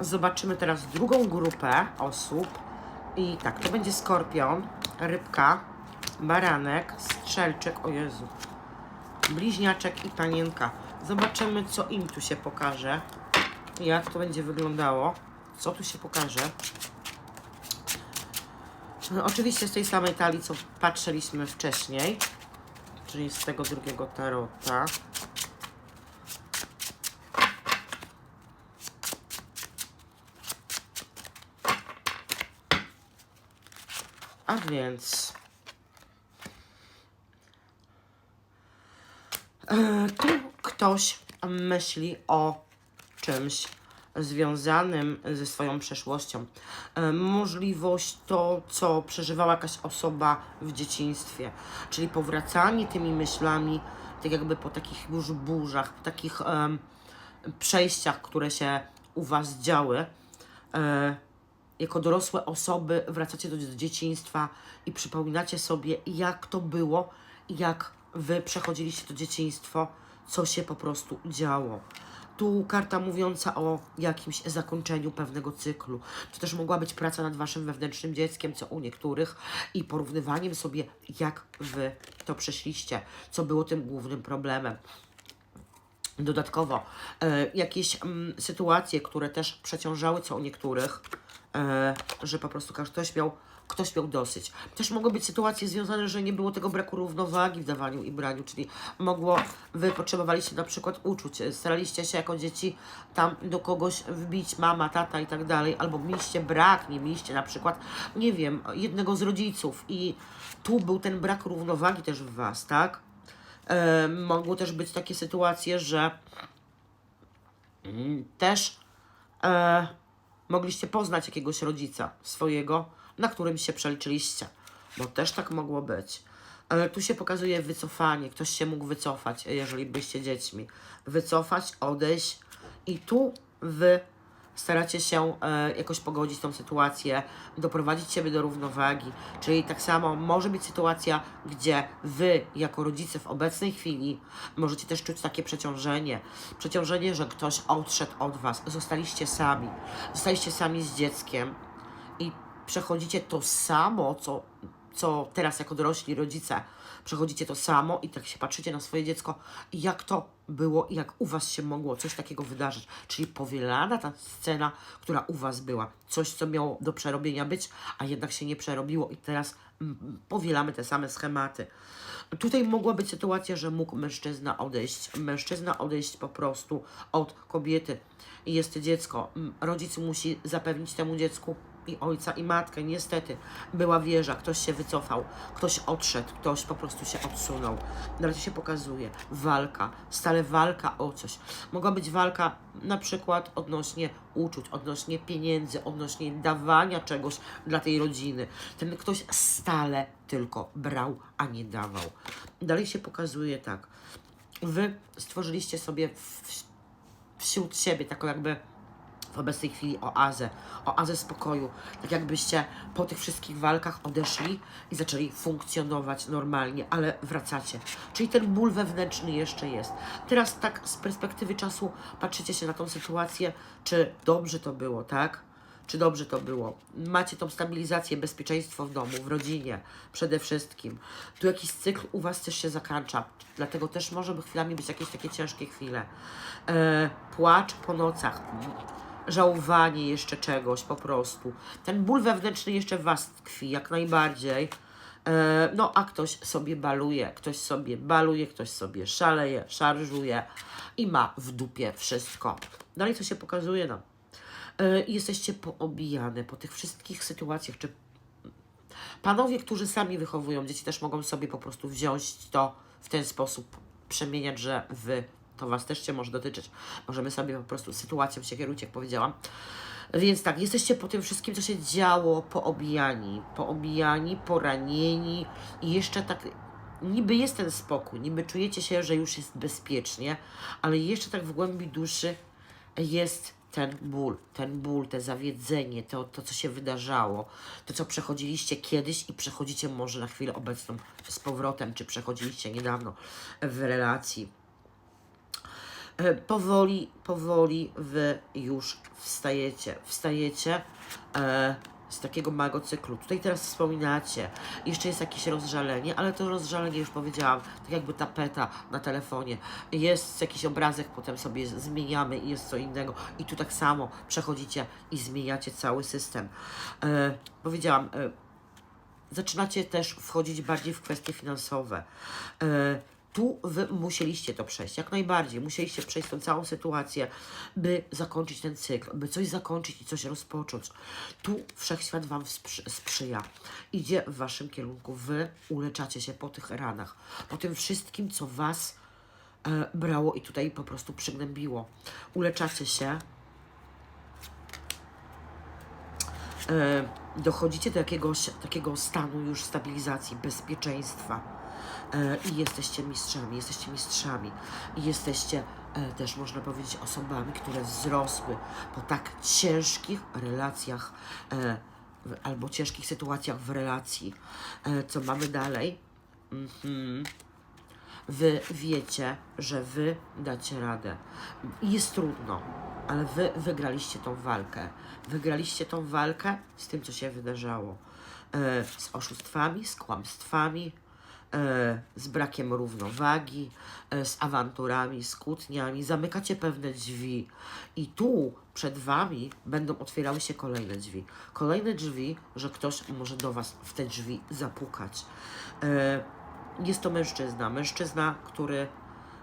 Zobaczymy teraz drugą grupę osób. I tak, to będzie skorpion, rybka, baranek, strzelczyk, o Jezu, bliźniaczek i panienka. Zobaczymy, co im tu się pokaże. Jak to będzie wyglądało. Co tu się pokaże. No, oczywiście z tej samej talii, co patrzyliśmy wcześniej. Czyli z tego drugiego tarota. A więc. E, Tu ktoś myśli o czymś związanym ze swoją przeszłością. E, Możliwość to, co przeżywała jakaś osoba w dzieciństwie, czyli powracanie tymi myślami, tak jakby po takich już burzach, po takich em, przejściach, które się u Was działy. E, jako dorosłe osoby wracacie do dzieciństwa i przypominacie sobie, jak to było, jak wy przechodziliście to dzieciństwo, co się po prostu działo. Tu karta mówiąca o jakimś zakończeniu pewnego cyklu. To też mogła być praca nad waszym wewnętrznym dzieckiem, co u niektórych, i porównywaniem sobie, jak wy to przeszliście, co było tym głównym problemem. Dodatkowo e, jakieś mm, sytuacje, które też przeciążały co u niektórych, że po prostu ktoś miał, ktoś miał dosyć. Też mogły być sytuacje związane, że nie było tego braku równowagi w dawaniu i braniu, czyli mogło, wy potrzebowaliście na przykład uczuć, e, staraliście się jako dzieci tam do kogoś wbić, mama, tata i tak dalej, albo mieliście brak, nie mieliście na przykład, nie wiem, jednego z rodziców i tu był ten brak równowagi też w was, tak? E, mogło też być takie sytuacje, że mm, też e, mogliście poznać jakiegoś rodzica swojego, na którym się przeliczyliście, bo też tak mogło być. Ale tu się pokazuje wycofanie, ktoś się mógł wycofać, jeżeli byście dziećmi. Wycofać, odejść i tu wy staracie się e, jakoś pogodzić tą sytuację, doprowadzić siebie do równowagi. Czyli tak samo może być sytuacja, gdzie wy, jako rodzice w obecnej chwili, możecie też czuć takie przeciążenie. Przeciążenie, że ktoś odszedł od was, zostaliście sami. Zostaliście sami z dzieckiem i przechodzicie to samo, co, co teraz jako dorośli rodzice. Przechodzicie to samo i tak się patrzycie na swoje dziecko, jak to było i jak u was się mogło coś takiego wydarzyć. Czyli powielana ta scena, która u was była. Coś, co miało do przerobienia być, a jednak się nie przerobiło i teraz mm, powielamy te same schematy. Tutaj mogła być sytuacja, że mógł mężczyzna odejść. Mężczyzna odejść po prostu od kobiety. Jest dziecko. Mm, Rodzic musi zapewnić temu dziecku i ojca, i matkę. Niestety była wieża, ktoś się wycofał, ktoś odszedł, ktoś po prostu się odsunął. Na razie się pokazuje walka, stale walka o coś. Mogła być walka na przykład odnośnie uczuć, odnośnie pieniędzy, odnośnie dawania czegoś dla tej rodziny. Ten ktoś stale tylko brał, a nie dawał. Dalej się pokazuje tak. Wy stworzyliście sobie w, wśród siebie taką jakby w obecnej chwili oazę, oazę spokoju. Tak jakbyście po tych wszystkich walkach odeszli i zaczęli funkcjonować normalnie, ale wracacie. Czyli ten ból wewnętrzny jeszcze jest. Teraz tak z perspektywy czasu patrzycie się na tą sytuację, czy dobrze to było, tak? Czy dobrze to było? Macie tą stabilizację, bezpieczeństwo w domu, w rodzinie przede wszystkim. Tu jakiś cykl u Was też się zakończa, dlatego też może chwilami być jakieś takie ciężkie chwile. E, płacz po nocach, żałowanie jeszcze czegoś po prostu. Ten ból wewnętrzny jeszcze w Was tkwi, jak najbardziej. E, no, a ktoś sobie baluje, ktoś sobie baluje, ktoś sobie szaleje, szarżuje i ma w dupie wszystko. Dalej co się pokazuje nam? E, jesteście poobijane po tych wszystkich sytuacjach, czy panowie, którzy sami wychowują dzieci, też mogą sobie po prostu wziąć to w ten sposób, przemieniać, że wy, to was też się może dotyczyć. Możemy sobie po prostu sytuacją się kierujcie, jak powiedziałam. Więc tak, jesteście po tym wszystkim, co się działo, poobijani, poobijani, poranieni i jeszcze tak niby jest ten spokój, niby czujecie się, że już jest bezpiecznie, ale jeszcze tak w głębi duszy jest ten ból, ten ból, te zawiedzenie, to, to co się wydarzało, to co przechodziliście kiedyś i przechodzicie może na chwilę obecną z powrotem, czy przechodziliście niedawno w relacji. E, powoli, powoli wy już wstajecie. Wstajecie e, z takiego mago cyklu. Tutaj teraz wspominacie, jeszcze jest jakieś rozżalenie, ale to rozżalenie już powiedziałam, tak jakby tapeta na telefonie. Jest jakiś obrazek, potem sobie zmieniamy i jest co innego. I tu tak samo przechodzicie i zmieniacie cały system. E, powiedziałam, e, zaczynacie też wchodzić bardziej w kwestie finansowe. E, tu wy musieliście to przejść, jak najbardziej. Musieliście przejść tą całą sytuację, by zakończyć ten cykl, by coś zakończyć i coś rozpocząć. Tu wszechświat wam sprzy- sprzyja. Idzie w waszym kierunku. Wy uleczacie się po tych ranach, po tym wszystkim, co was e, brało i tutaj po prostu przygnębiło. Uleczacie się e, dochodzicie do jakiegoś takiego stanu już stabilizacji, bezpieczeństwa i jesteście mistrzami, jesteście mistrzami i jesteście e, też, można powiedzieć, osobami, które wzrosły po tak ciężkich relacjach e, albo ciężkich sytuacjach w relacji. E, co mamy dalej? Mhm. Wy wiecie, że wy dacie radę. Jest trudno, ale wy wygraliście tą walkę. Wygraliście tą walkę z tym, co się wydarzało. E, z oszustwami, z kłamstwami, e, z brakiem równowagi, e, z awanturami, z kłótniami. Zamykacie pewne drzwi i tu przed wami będą otwierały się kolejne drzwi. Kolejne drzwi, że ktoś może do was w te drzwi zapukać. E, jest to mężczyzna. Mężczyzna, który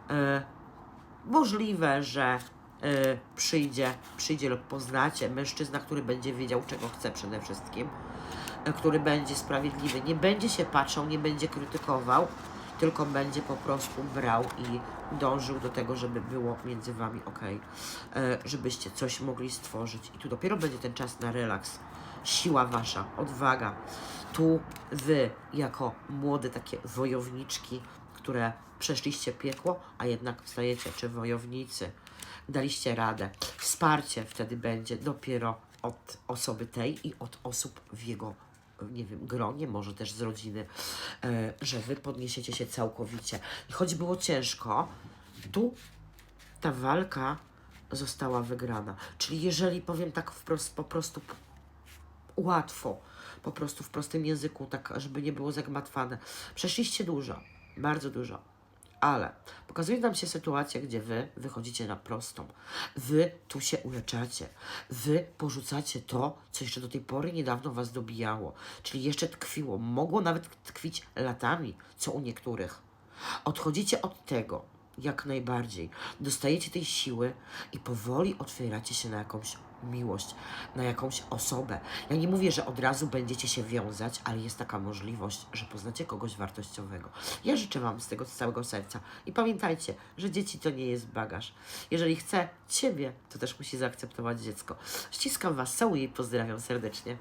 e, możliwe, że e, przyjdzie, przyjdzie lub poznacie. Mężczyzna, który będzie wiedział, czego chce przede wszystkim. E, który będzie sprawiedliwy. Nie będzie się patrzał, nie będzie krytykował, tylko będzie po prostu brał i dążył do tego, żeby było między wami ok, żebyście coś mogli stworzyć. I tu dopiero będzie ten czas na relaks, siła wasza, odwaga. Tu wy, jako młode takie wojowniczki, które przeszliście piekło, a jednak wstajecie, czy wojownicy, daliście radę. Wsparcie wtedy będzie dopiero od osoby tej i od osób w jego nie wiem, gronie, może też z rodziny, e, że wy podniesiecie się całkowicie. I choć było ciężko, tu ta walka została wygrana. Czyli jeżeli powiem tak wprost, po prostu łatwo, po prostu w prostym języku, tak żeby nie było zagmatwane. Przeszliście dużo, bardzo dużo. Ale pokazuje nam się sytuacja, gdzie wy wychodzicie na prostą. Wy tu się uleczacie. Wy porzucacie to, co jeszcze do tej pory niedawno was dobijało. Czyli jeszcze tkwiło. Mogło nawet tkwić latami, co u niektórych. Odchodzicie od tego jak najbardziej. Dostajecie tej siły i powoli otwieracie się na jakąś miłość, na jakąś osobę. Ja nie mówię, że od razu będziecie się wiązać, ale jest taka możliwość, że poznacie kogoś wartościowego. Ja życzę Wam z tego z całego serca. I pamiętajcie, że dzieci to nie jest bagaż. Jeżeli chce Ciebie, to też musi zaakceptować dziecko. Ściskam Was, całuję i pozdrawiam serdecznie.